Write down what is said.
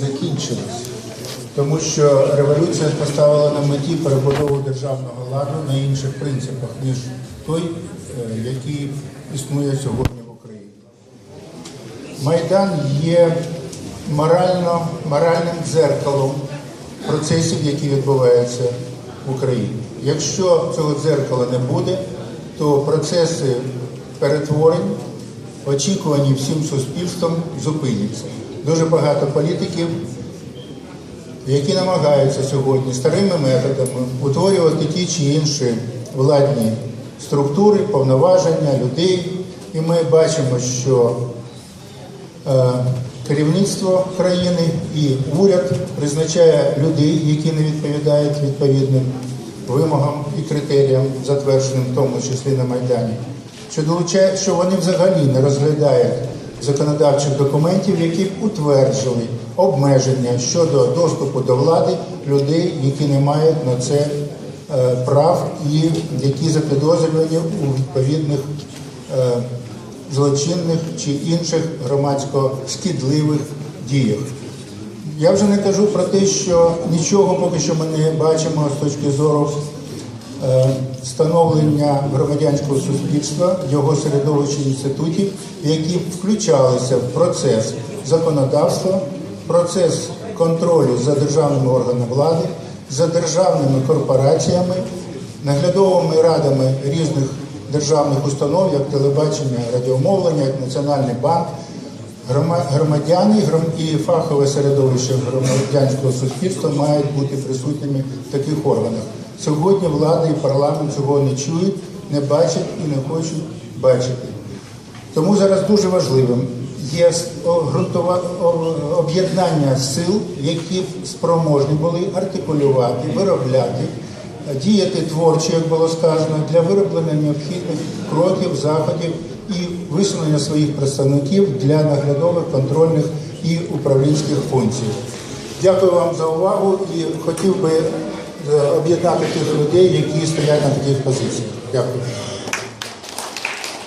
закінчилась, тому що революція поставила на меті перебудову державного ладу на інших принципах, ніж той, е, який існує сьогодні в Україні. Майдан є морально, моральним дзеркалом процесів, які відбуваються в Україні. Якщо цього дзеркала не буде, то процеси перетворень, очікувані всім суспільством, зупиняться. Дуже багато політиків, які намагаються сьогодні старими методами утворювати ті чи інші владні структури, повноваження людей. І ми бачимо, що Е, керівництво країни і уряд призначає людей, які не відповідають відповідним вимогам і критеріям, затвердженим в тому числі на Майдані, що долучає, що вони взагалі не розглядають законодавчих документів, які б утверджували обмеження щодо доступу до влади людей, які не мають на це е, прав і які запідозрювані у відповідних е, злочинних чи інших громадсько шкідливих діях. Я вже не кажу про те, що нічого поки що ми не бачимо з точки зору становлення громадянського суспільства, його середовища інститутів, які включалися в процес законодавства, процес контролю за державними органами влади, за державними корпораціями, наглядовими радами різних державних установ, як телебачення, радіомовлення, як Національний банк, громадяни і фахове середовище громадянського суспільства мають бути присутніми в таких органах. Сьогодні влада і парламент цього не чують, не бачать і не хочуть бачити. Тому зараз дуже важливим є об'єднання сил, які спроможні були артикулювати, виробляти, діяти творчо, як було сказано, для вироблення необхідних кроків, заходів і висунення своїх представників для наглядових, контрольних і управлінських функцій. Дякую вам за увагу і хотів би об'єднати тих людей, які стоять на таких позиціях. Дякую.